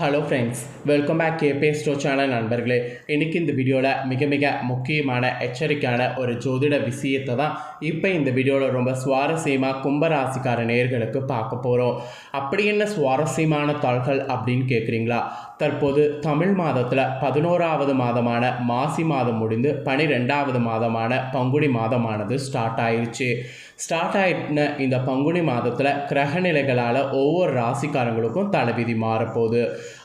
Hello friends welcome back கேபே ஸ்டோ channel நண்பர்களே. இன்றைக்கி இந்த வீடியோவில் மிக மிக முக்கியமான எச்சரிக்கையான ஒரு ஜோதிட விஷயத்தை தான் இப்போ இந்த வீடியோவில் ரொம்ப சுவாரஸ்யமாக கும்பராசிக்கார நேர்களுக்கு பார்க்க போகிறோம் அப்படி என்ன சுவாரஸ்யமான தாள்கள் அப்படின்னு கேட்குறீங்களா தற்போது தமிழ் மாதத்தில் பதினோராவது மாதமான மாசி மாதம் முடிந்து பனிரெண்டாவது மாதமான பங்குனி மாதமானது ஸ்டார்ட் ஆயிடுச்சு ஸ்டார்ட் ஆயின இந்த பங்குனி மாதத்தில் கிரகநிலைகளால் ஒவ்வொரு ராசிக்காரங்களுக்கும் தலைவிதி மாறப்போகுது.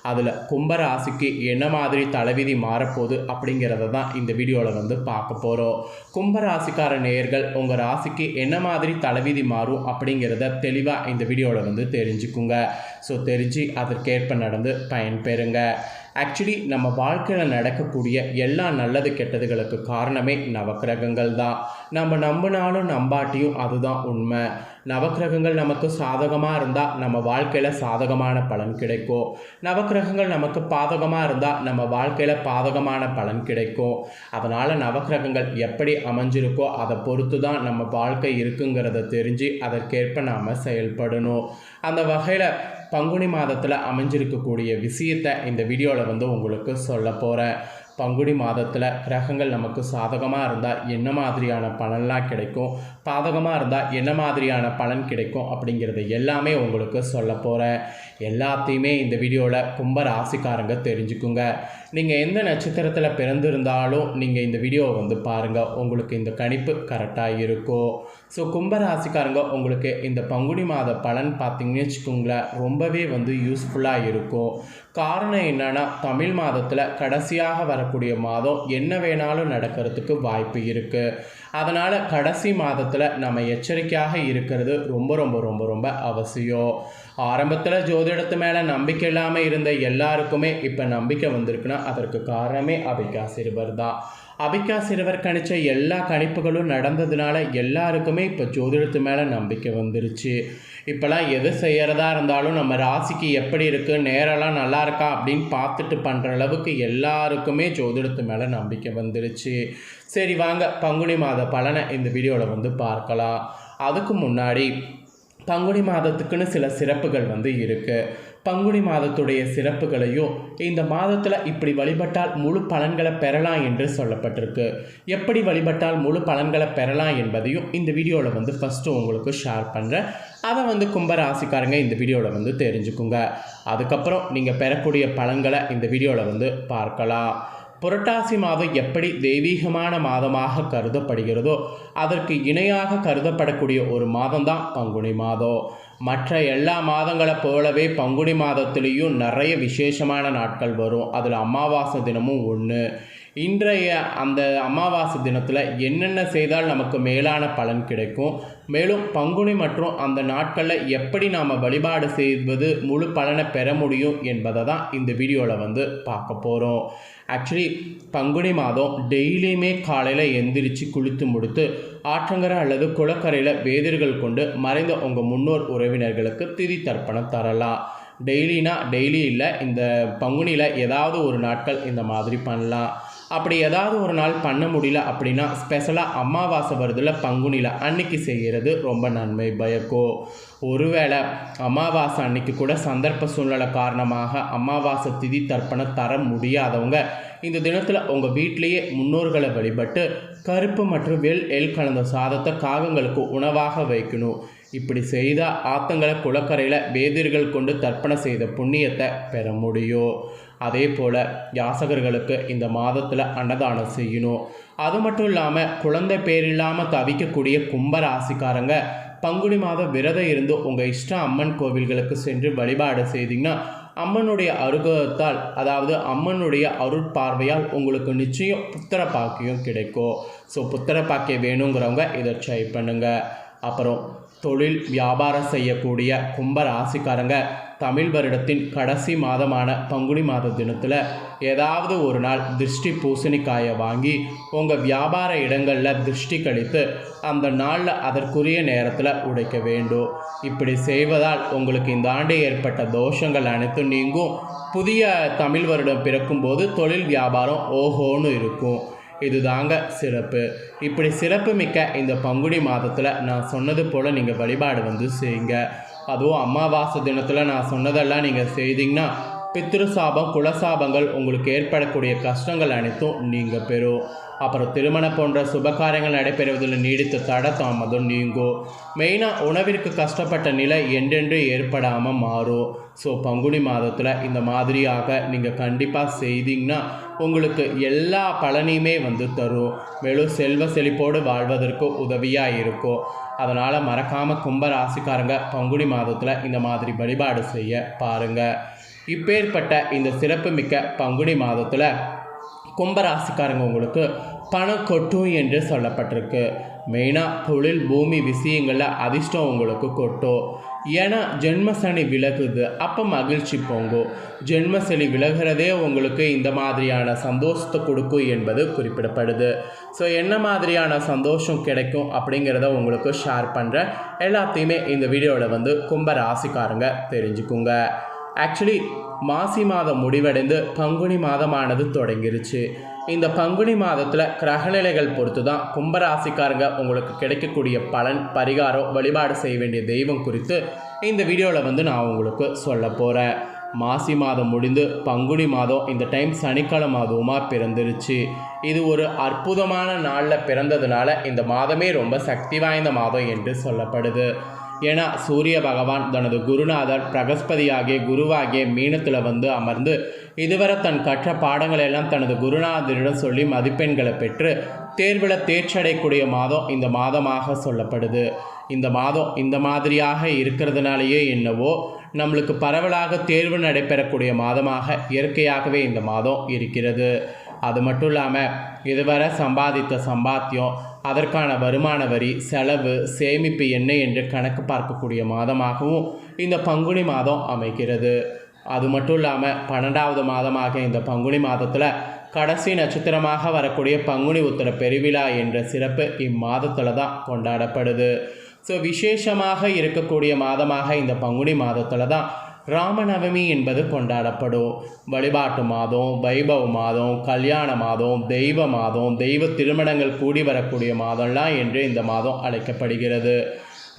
அதில் கும்ப ராசிக்கு என்ன மாதிரி தலைவிதி மாறப்போகுது அப்படிங்கிறத தான் இந்த வீடியோவில் வந்து பார்க்க போகிறோம் கும்ப ராசிக்கார நேயர்கள் உங்கள் ராசிக்கு என்ன மாதிரி தலைவிதி மாறும் அப்படிங்கிறத தெளிவாக இந்த வீடியோவில் வந்து தெரிஞ்சுக்குங்க. ஸோ தெரிஞ்சு அதற்கேற்ப நடந்து பயன்பெறுங்க. ஆக்சுவலி நம்ம வாழ்க்கையில் நடக்கக்கூடிய எல்லா நல்லது கெட்டதுகளுக்கு காரணமே நவக்கிரகங்கள் தான். நம்ம நம்பினாலும் நம்பாட்டியும் அதுதான் உண்மை. நவக்கிரகங்கள் நமக்கு சாதகமாக இருந்தால் நம்ம வாழ்க்கையில் சாதகமான பலன் கிடைக்கும். நவக்கிரகங்கள் நமக்கு பாதகமாக இருந்தால் நம்ம வாழ்க்கையில் பாதகமான பலன் கிடைக்கும். அதனால் நவக்கிரகங்கள் எப்படி அமைஞ்சிருக்கோ அதை பொறுத்து தான் நம்ம வாழ்க்கை இருக்குங்கிறத தெரிஞ்சு அதற்கேற்ப நாம் செயல்படணும். அந்த வகையில் பங்குனி மாதத்தில் அமைஞ்சிருக்கக்கூடிய விஷயத்தை இந்த வீடியோவில் வந்து உங்களுக்கு சொல்ல போகிறேன் பங்குனி மாதத்தில் கிரகங்கள் நமக்கு சாதகமாக இருந்தால் என்ன மாதிரியான பலன்லாம் கிடைக்கும்? பாதகமாக இருந்தால் என்ன மாதிரியான பலன் கிடைக்கும்? அப்படிங்கிறது எல்லாமே உங்களுக்கு சொல்ல போகிறேன் எல்லாத்தையுமே இந்த வீடியோவில் கும்ப ராசிக்காரங்க தெரிஞ்சுக்குங்க. நீங்கள் எந்த நட்சத்திரத்தில் பிறந்திருந்தாலும் நீங்கள் இந்த வீடியோவை வந்து பாருங்கள் உங்களுக்கு இந்த கணிப்பு கரெக்டாக இருக்கும். ஸோ கும்ப ராசிக்காரங்க உங்களுக்கு இந்த பங்குனி மாத பலன் பார்த்தீங்கன்னு வச்சுக்கோங்களேன் ரொம்பவே வந்து யூஸ்ஃபுல்லாக இருக்கும். காரணம் என்னென்னா தமிழ் மாதத்தில் கடைசியாக வர வரக்கூடிய மாதம் என்ன வேணாலும் நடக்கிறதுக்கு வாய்ப்பு இருக்குது அதனால் கடைசி மாதத்தில் நம்ம எச்சரிக்கையாக இருக்கிறது ரொம்ப ரொம்ப ரொம்ப ரொம்ப அவசியம். ஆரம்பத்தில் ஜோதிடத்து மேலே நம்பிக்கை இல்லாமல் இருந்த எல்லாருக்குமே இப்போ நம்பிக்கை வந்திருக்குன்னா அதற்கு காரணமே அபிகா சிறுவர் தான். அபிகா சிறுவர் கணிச்ச எல்லா கணிப்புகளும் நடந்ததுனால எல்லாருக்குமே இப்போ ஜோதிடத்து மேலே நம்பிக்கை வந்துருச்சு. இப்போலாம் எது செய்கிறதா இருந்தாலும் நம்ம ராசிக்கு எப்படி இருக்குது நேரெல்லாம் நல்லா இருக்கா அப்படின்னு பார்த்துட்டு பண்ணுற அளவுக்கு எல்லாருக்குமே ஜோதிடத்து மேலே நம்பிக்கை வந்துருச்சு. சரி வாங்க. பங்குனி மாத பலனை இந்த வீடியோவில் வந்து பார்க்கலாம். அதுக்கு முன்னாடி பங்குனி மாதத்துக்குன்னு சில சிறப்புகள் வந்து இருக்குது பங்குனி மாதத்துடைய சிறப்புகளையும் இந்த மாதத்தில் இப்படி வழிபட்டால் முழு பலன்களை பெறலாம் என்று சொல்லப்பட்டிருக்கு. எப்படி வழிபட்டால் முழு பலன்களை பெறலாம் என்பதையும் இந்த வீடியோவில் வந்து ஃபஸ்ட்டு உங்களுக்கு ஷேர் பண்ணுறேன் அதை வந்து கும்ப ராசிக்காரங்க இந்த வீடியோவில் வந்து தெரிஞ்சுக்குங்க. அதுக்கப்புறம் நீங்கள் பெறக்கூடிய பலன்களை இந்த வீடியோவில் வந்து பார்க்கலாம். புரட்டாசி மாதம் எப்படி தெய்வீகமான மாதமாக கருதப்படுகிறதோ அதற்கு இணையாக கருதப்படக்கூடிய ஒரு மாதம்தான் பங்குனி மாதம். மற்ற எல்லா மாதங்களை போலவே பங்குனி மாதத்துலேயும் நிறைய விசேஷமான நாட்கள் வரும். அதில் அமாவாசை தினமும் ஒன்று இன்றைய அந்த அமாவாசை தினத்தில் என்னென்ன செய்தால் நமக்கு மேலான பலன் கிடைக்கும்? மேலும் பங்குனி மற்றும் அந்த நாட்களில் எப்படி நாம் வழிபாடு செய்வது முழு பலனை பெற முடியும் என்பதை தான் இந்த வீடியோவில் வந்து பார்க்க போகிறோம் ஆக்சுவலி பங்குனி மாதம் டெய்லியுமே காலையில் எந்திரிச்சு குளித்து முடித்து ஆற்றங்கரை அல்லது குளக்கரையில் வேதிர்கள் கொண்டு மறைந்த உங்கள் முன்னோர் உறவினர்களுக்கு திதி தர்ப்பணம் தரலாம். டெய்லினா டெய்லி இல்லை இந்த பங்குனியில் ஏதாவது ஒரு நாட்கள் இந்த மாதிரி பண்ணலாம். அப்படி ஏதாவது ஒரு நாள் பண்ண முடியல அப்படின்னா ஸ்பெஷலாக அமாவாசை வருதுல பங்குனியில் அன்னைக்கு செய்கிறது ரொம்ப நன்மை பயக்கோ. ஒருவேளை அமாவாசை அன்னைக்கு கூட சந்தர்ப்ப சூழ்நிலை காரணமாக அமாவாசை திதி தர்ப்பணம் தர முடியாதவங்க இந்த தினத்தில் உங்கள் வீட்டிலேயே முன்னோர்களை வழிபட்டு கருப்பு மற்றும் வெள் எல் கலந்த சாதத்தை காகங்களுக்கு உணவாக வைக்கணும். இப்படி செய்தால் ஆத்தங்களை குளக்கரையில் வேதிர்கள் கொண்டு தர்ப்பணம் செய்த புண்ணியத்தை பெற முடியும். அதே போல் யாசகர்களுக்கு இந்த மாதத்தில் அன்னதானம் செய்யணும். அது மட்டும் இல்லாமல் குழந்தை பேர் இல்லாமல் தவிக்கக்கூடிய கும்ப ராசிக்காரங்க பங்குனி மாதம் விரதம் இருந்து உங்கள் இஷ்ட அம்மன் கோவில்களுக்கு சென்று வழிபாடு செய்தீங்கன்னா அம்மனுடைய அருகத்தால் அதாவது அம்மனுடைய அருட்பார்வையால் உங்களுக்கு நிச்சயம் புத்திர பாக்கியம் கிடைக்கும். ஸோ புத்திர பாக்கியம் வேணுங்கிறவங்க இதை ட்ரை பண்ணுங்கள் அப்புறம் தொழில் வியாபாரம் செய்யக்கூடிய கும்ப ராசிக்காரங்க தமிழ் வருடத்தின் கடைசி மாதமான பங்குனி மாத தினத்தில் ஏதாவது ஒரு நாள் திருஷ்டி பூசணிக்காயை வாங்கி உங்கள் வியாபார இடங்களில் திருஷ்டி கழித்து அந்த நாளில் அதற்குரிய நேரத்தில் உடைக்க வேண்டும். இப்படி செய்வதால் உங்களுக்கு இந்த ஆண்டு ஏற்பட்ட தோஷங்கள் அனைத்தும் நீங்கும். புதிய தமிழ் வருடம் பிறக்கும்போது தொழில் வியாபாரம் ஓஹோன்னு இருக்கும். இதுதாங்க சிறப்பு. இப்படி சிறப்பு மிக்க இந்த பங்குனி மாதத்தில் நான் சொன்னது போல் நீங்கள் வழிபாடு வந்து செய்யுங்க. அதுவும் அமாவாசை தினத்தில் நான் சொன்னதெல்லாம் நீங்கள் செய்தீங்கன்னா பித்திரு சாபம் குலசாபங்கள் உங்களுக்கு ஏற்படக்கூடிய கஷ்டங்கள் அனைத்தும் நீங்கள் பெறும். அப்புறம் திருமணம் போன்ற சுபகாரியங்கள் நடைபெறுவதில் நீடித்த தட தாமதம் நீங்கும் மெயினாக உணவிற்கு கஷ்டப்பட்ட நிலை என்றென்று ஏற்படாமல் மாறும் ஸோ பங்குனி மாதத்தில் இந்த மாதிரியாக நீங்கள் கண்டிப்பாக செய்தீங்கன்னா உங்களுக்கு எல்லா பலனையுமே வந்து தரும் மேலும் செல்வ செழிப்போடு வாழ்வதற்கு உதவியாக இருக்கும் அதனால் மறக்காமல் கும்ப ராசிக்காரங்க பங்குனி மாதத்தில் இந்த மாதிரி வழிபாடு செய்ய பாருங்கள் இப்பேற்பட்ட இந்த சிறப்புமிக்க பங்குனி மாதத்தில் கும்பராசிக்காரங்க உங்களுக்கு பணம் கொட்டும் என்று சொல்லப்பட்டிருக்கு. மெயினாக தொழில் பூமி விஷயங்களில் அதிர்ஷ்டம் உங்களுக்கு கொட்டும். ஏன்னா ஜென்மசனி விலகுது அப்போ மகிழ்ச்சி பொங்கும். ஜென்மசனி விலகிறதே உங்களுக்கு இந்த மாதிரியான சந்தோஷத்தை கொடுக்கும் என்பது குறிப்பிடப்படுது. ஸோ என்ன மாதிரியான சந்தோஷம் கிடைக்கும் அப்படிங்கிறத உங்களுக்கு ஷேர் பண்ணுறேன் எல்லாத்தையுமே இந்த வீடியோவில் வந்து கும்ப ராசிக்காரங்க தெரிஞ்சுக்குங்க. ஆக்சுவலி மாசி மாதம் முடிவடைந்து பங்குனி மாதமானது தொடங்கிருச்சு. இந்த பங்குனி மாதத்தில் கிரகநிலைகள் பொறுத்து தான் கும்பராசிக்காரங்க உங்களுக்கு கிடைக்கக்கூடிய பலன் பரிகாரம் வழிபாடு செய்ய வேண்டிய தெய்வம் குறித்து இந்த வீடியோவில் வந்து நான் உங்களுக்கு சொல்ல போகிறேன் மாசி மாதம் முடிந்து பங்குனி மாதம் இந்த டைம் சனிக்கிழமை மாதமாக பிறந்துருச்சு. இது ஒரு அற்புதமான நாளில் பிறந்ததுனால இந்த மாதமே ரொம்ப சக்தி வாய்ந்த மாதம் என்று சொல்லப்படுது. ஏன்னா சூரிய பகவான் தனது குருநாதர் பிரகஸ்பதியாகிய குருவாகிய மீனத்தில் வந்து அமர்ந்து இதுவரை தன் கற்ற பாடங்களை எல்லாம் தனது குருநாதரிடம் சொல்லி மதிப்பெண்களை பெற்று தேர்வில் தேர்ச்சடையக்கூடிய மாதம் இந்த மாதமாக சொல்லப்படுது. இந்த மாதம் இந்த மாதிரியாக இருக்கிறதுனாலேயே என்னவோ நம்மளுக்கு பரவலாக தேர்வு நடைபெறக்கூடிய மாதமாக இயற்கையாகவே இந்த மாதம் இருக்கிறது. அது மட்டும் இல்லாமல் இதுவரை சம்பாதித்த சம்பாத்தியம் அதற்கான வருமான வரி செலவு சேமிப்பு என்ன என்று கணக்கு பார்க்கக்கூடிய மாதமாகவும் இந்த பங்குனி மாதம் அமைகிறது. அது மட்டும் இல்லாமல் பன்னெண்டாவது மாதமாக இந்த பங்குனி மாதத்தில் கடைசி நட்சத்திரமாக வரக்கூடிய பங்குனி உத்தர பெருவிழா என்ற சிறப்பு இம்மாதத்தில் தான் கொண்டாடப்படுது. ஸோ விசேஷமாக இருக்கக்கூடிய மாதமாக இந்த பங்குனி மாதத்தில் தான் ராமநவமி என்பது கொண்டாடப்படும். வழிபாட்டு மாதம் வைபவ மாதம் கல்யாண மாதம் தெய்வ மாதம் தெய்வ திருமணங்கள் கூடி வரக்கூடிய மாதம்லாம் என்று இந்த மாதம் அழைக்கப்படுகிறது.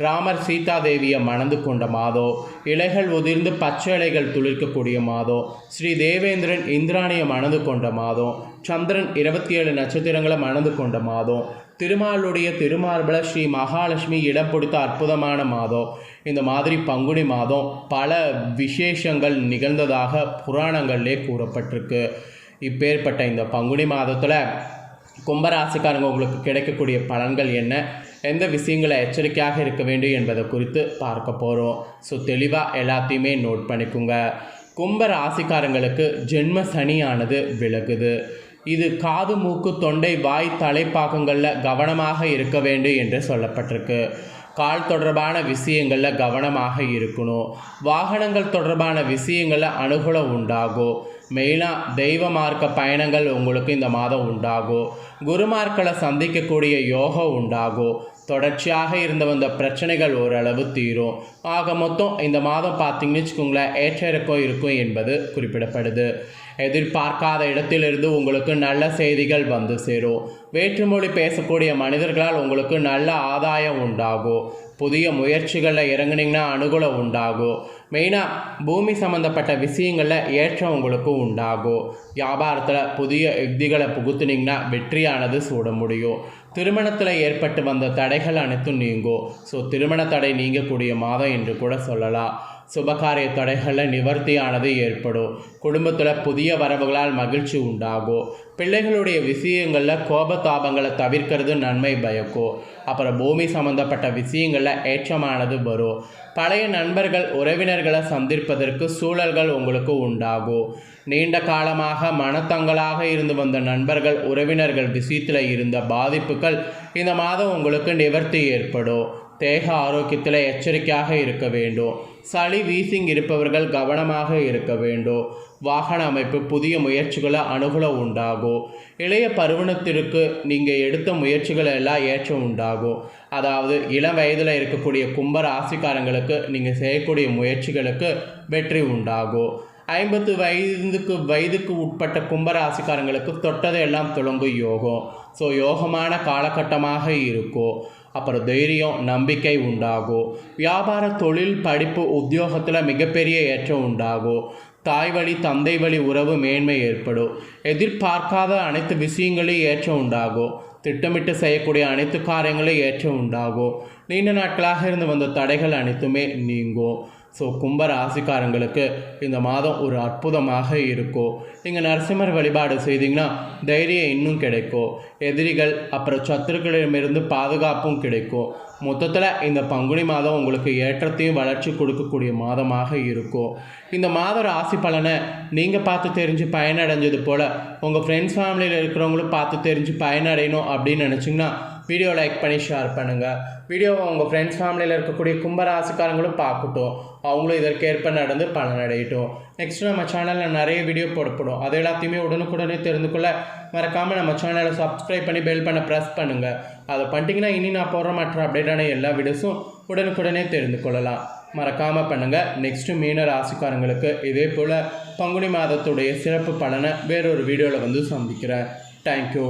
ராமர் சீதாதேவியை மணந்து கொண்ட மாதம் இலைகள் உதிர்ந்து பச்சை இலைகள் துளிர்க்கக்கூடிய மாதம் ஸ்ரீ தேவேந்திரன் இந்திராணியை மணந்து கொண்ட மாதம் சந்திரன் இருபத்தி ஏழு நட்சத்திரங்களை மணந்து கொண்ட மாதம் திருமாலுடைய திருமார்பல ஸ்ரீ மகாலட்சுமி இடம் பிடித்த அற்புதமான மாதம் இந்த மாதிரி பங்குனி மாதம் பல விசேஷங்கள் நிகழ்ந்ததாக புராணங்கள்லே கூறப்பட்டிருக்கு. இப்பேற்பட்ட இந்த பங்குனி மாதத்தில் கும்பராசிக்காரங்க உங்களுக்கு கிடைக்கக்கூடிய பலன்கள் என்ன? எந்த விஷயங்களை எச்சரிக்கையாக இருக்க வேண்டும் என்பதை குறித்து பார்க்க போகிறோம் ஸோ தெளிவாக எல்லாத்தையுமே நோட் பண்ணிக்கோங்க. கும்ப ராசிக்காரங்களுக்கு ஜென்ம சனியானது விலகுது. இது காது மூக்கு தொண்டை வாய் தலைப்பாகங்களில் கவனமாக இருக்க வேண்டும் என்று சொல்லப்பட்டிருக்கு. கால் தொடர்பான விஷயங்களில் கவனமாக இருக்கணும். வாகனங்கள் தொடர்பான விஷயங்களில் அனுகூலம் உண்டாகும். மெயினாக தெய்வ மார்க்க பயணங்கள் உங்களுக்கு இந்த மாதம் உண்டாகும். குருமார்களை சந்திக்கக்கூடிய யோகம் உண்டாகும். தொடர்ச்சியாக இருந்து வந்த பிரச்சனைகள் ஓரளவு தீரும். ஆக மொத்தம் இந்த மாதம் பார்த்தீங்கன்னு வச்சுக்கோங்களேன் ஏற்ற இறக்கம் இருக்கும் என்பது குறிப்பிடப்படுது. எதிர்பார்க்காத இடத்திலிருந்து உங்களுக்கு நல்ல செய்திகள் வந்து சேரும். வேற்றுமொழி பேசக்கூடிய மனிதர்களால் உங்களுக்கு நல்ல ஆதாயம் உண்டாகும் புதிய முயற்சிகளில் இறங்குனீங்கன்னா அனுகூலம் உண்டாகும் மெயினாக பூமி சம்மந்தப்பட்ட விஷயங்களில் ஏற்றம் உங்களுக்கு உண்டாகும் வியாபாரத்தில் புதிய யுக்திகளை புகுத்துனீங்கன்னா வெற்றியானது சூட முடியும். திருமணத்தில் ஏற்பட்டு வந்த தடைகள் அனைத்தும் நீங்கும். ஸோ திருமண தடை நீங்கக்கூடிய மாதம் என்று கூட சொல்லலாம். சுபகாரிய தடைகளில் நிவர்த்தியானது ஏற்படும். குடும்பத்தில் புதிய வரவுகளால் மகிழ்ச்சி உண்டாகும். பிள்ளைகளுடைய விஷயங்களில் கோபதாபங்களை தவிர்க்கிறது நன்மை பயக்கும். அப்புறம் பூமி சம்மந்தப்பட்ட விஷயங்களில் ஏற்றமானது வரும். பழைய நண்பர்கள் உறவினர்களை சந்திப்பதற்கு சூழல்கள் உங்களுக்கு உண்டாகும். நீண்ட காலமாக மனத்தங்களாக இருந்து வந்த நண்பர்கள் உறவினர்கள் விஷயத்தில் இருந்த பாதிப்புகள் இந்த மாதம் உங்களுக்கு நிவர்த்தி ஏற்படும். தேக ஆரோக்கியத்தில் எச்சரிக்கையாக இருக்க வேண்டும். சளி வீசிங் இருப்பவர்கள் கவனமாக இருக்க வேண்டும். வாகன அமைப்பு புதிய முயற்சிகளை அனுகூலம் உண்டாகும். இளைய பருவனத்திற்கு நீங்கள் எடுத்த முயற்சிகள் எல்லாம் ஏற்றம் உண்டாகும். அதாவது இளம் வயதில் இருக்கக்கூடிய கும்ப ராசிக்காரங்களுக்கு நீங்கள் செய்யக்கூடிய முயற்சிகளுக்கு வெற்றி உண்டாகும். ஐம்பத்து வயதுக்கு வயதுக்கு உட்பட்ட கும்பராசிக்காரங்களுக்கு தொட்டதை எல்லாம் தொடங்கும் யோகம். ஸோ யோகமான காலகட்டமாக இருக்கும். அப்புறம் தைரியம் நம்பிக்கை உண்டாகும். வியாபார தொழில் படிப்பு உத்தியோகத்தில் மிகப்பெரிய ஏற்றம் உண்டாகும். தாய் வழி தந்தை வழி உறவு மேன்மை ஏற்படும். எதிர்பார்க்காத அனைத்து விஷயங்களையும் ஏற்றம் உண்டாகும். திட்டமிட்டு செய்யக்கூடிய அனைத்து காரியங்களையும் ஏற்றம் உண்டாகும். நீண்ட நாட்களாக இருந்து வந்த தடைகள் அனைத்துமே நீங்கும். ஸோ கும்ப ராசிக்காரங்களுக்கு இந்த மாதம் ஒரு அற்புதமாக இருக்கும் நீங்கள் நரசிம்மர் வழிபாடு செய்தீங்கன்னா தைரியம் இன்னும் கிடைக்கும் எதிரிகள் அப்புறம் சத்துருக்களிடமிருந்து பாதுகாப்பும் கிடைக்கும் மொத்தத்தில் இந்த பங்குனி மாதம் உங்களுக்கு ஏற்றத்தையும் வளர்ச்சி கொடுக்கக்கூடிய மாதமாக இருக்கும் இந்த மாத ராசி பலனை நீங்கள் பார்த்து தெரிஞ்சு பயனடைஞ்சது போல் உங்கள் ஃப்ரெண்ட்ஸ் ஃபேமிலியில் இருக்கிறவங்களும் பார்த்து தெரிஞ்சு பயனடையணும் அப்படின்னு நினச்சிங்கன்னா வீடியோ லைக் பண்ணி ஷேர் பண்ணுங்கள் வீடியோவை உங்கள் ஃப்ரெண்ட்ஸ் ஃபேமிலியில் இருக்கக்கூடிய கும்பராசிக்காரங்களும் பார்க்கட்டும். அவங்களும் இதற்கேற்ப நடந்து பலனடையட்டும். நெக்ஸ்ட் நம்ம சேனலில் நிறைய வீடியோ போடப்படும். அது எல்லாத்தையுமே உடனுக்குடனே தெரிந்து கொள்ள மறக்காமல் நம்ம சேனலை சப்ஸ்கிரைப் பண்ணி பெல் பண்ண ப்ரெஸ் பண்ணுங்கள் அதை பண்ணிட்டீங்கன்னா இனி நான் போடுற மற்ற அப்டேட்டான எல்லா வீடியோஸும் உடனுக்குடனே தெரிந்து கொள்ளலாம். மறக்காமல் பண்ணுங்கள் நெக்ஸ்ட்டு மீன ராசிக்காரங்களுக்கு இதே போல் பங்குனி மாதத்துடைய சிறப்பு பலனை வேறொரு வீடியோவில் வந்து சந்திக்கிறேன். தேங்க்யூ